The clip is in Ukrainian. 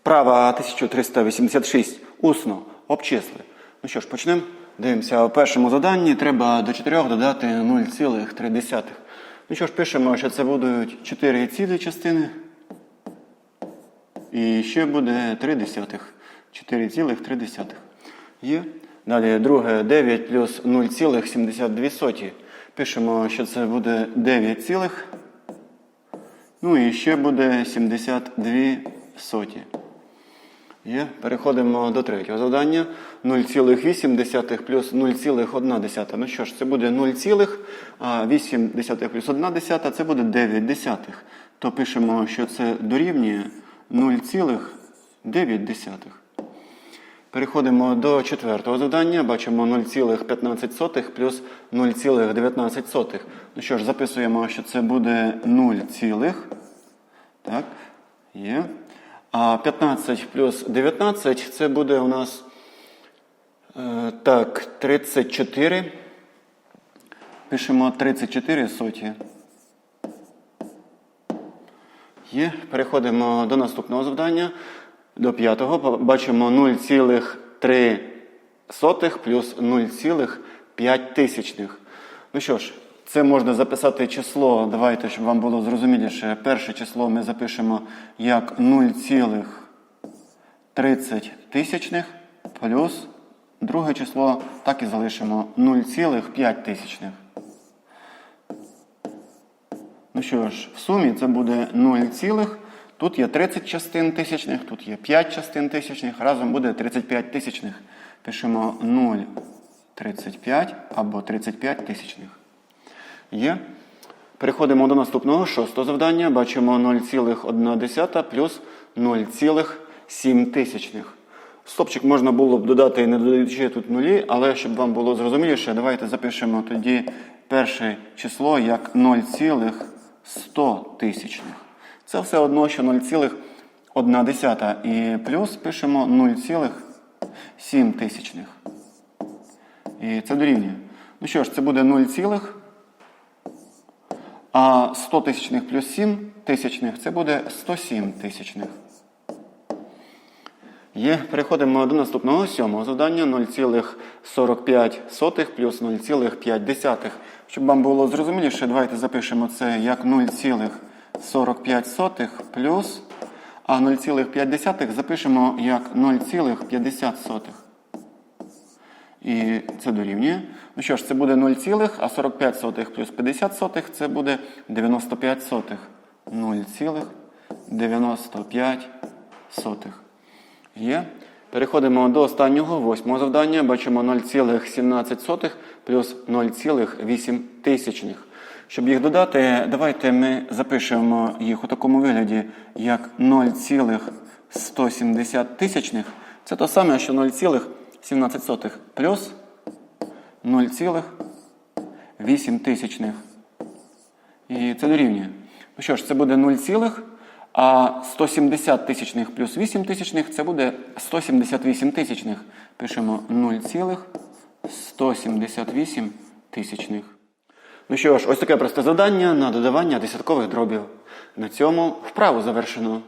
Вправа 1386. Усно. Обчисли. Ну що ж, почнемо. Дивимося, у першому заданні треба до 4 додати 0,3. Ну що ж, пишемо, що це будуть 4 цілі частини. І ще буде 3 десятих. 4,3. Є. Далі друге 9 плюс 0,72. Пишемо, що це буде 9 цілих. Ну і ще буде 72 соті. Є. Переходимо до третього завдання. 0,8 плюс 0,1. Ну що ж, це буде 0, а 8 плюс 1 десята це буде 9 десятих. То пишемо, що це дорівнює 0,9. Переходимо до четвертого завдання. Бачимо 0,15 плюс 0,19. Ну що ж, записуємо, що це буде 0, так, є. А 15 плюс 19 це буде у нас е, так, 34. Пишемо 34 соті. Є. Переходимо до наступного завдання. До п'ятого. Бачимо 0,3 плюс 0,5 тисячних. Ну що ж, це можна записати число. Давайте, щоб вам було зрозуміліше. Перше число ми запишемо як 0,30 тисячних плюс друге число так і залишимо 0,5 тисячних. Ну що ж, в сумі це буде 0, цілих. тут є 30 частин тисячних, тут є 5 частин тисячних, разом буде 35 тисячних. Пишемо 0,35 або 35 тисячних. Є. Переходимо до наступного шостого завдання. Бачимо 0,1 плюс 0,7 тисячних. Стопчик можна було б додати, не додаючи тут нулі, але щоб вам було зрозуміліше, давайте запишемо тоді перше число як 0,100 тисячних. Це все одно, що 0,1 і плюс пишемо 0,7 тисячних. І це дорівнює. Ну що ж, це буде 0, цілих, а 100 тисячних плюс 7 тисячних це буде 107 тисячних. Є. Переходимо до наступного сьомого завдання 0,45 плюс 0,5. Щоб вам було зрозуміліше, давайте запишемо це як 0,45 плюс, а 0,5 запишемо як 0,50. І це дорівнює. Ну що ж, це буде 0, а 45 сотих плюс 50 сотих це буде 95 сотих. 0,95 сотих. Є. Переходимо до останнього восьмого завдання. Бачимо 0,17 плюс 0,8 тисячних. Щоб їх додати, давайте ми запишемо їх у такому вигляді, як 0,170 тисячних. Це те саме, що 0,17 плюс 0,8 тисячних. І це дорівнює. Ну що ж, це буде 0, а 170 тисячних плюс 8 тисячних це буде 178 тисячних. Пишемо 0,178 тисячних. Ну що ж, ось таке просте завдання на додавання десяткових дробів. На цьому вправу завершено.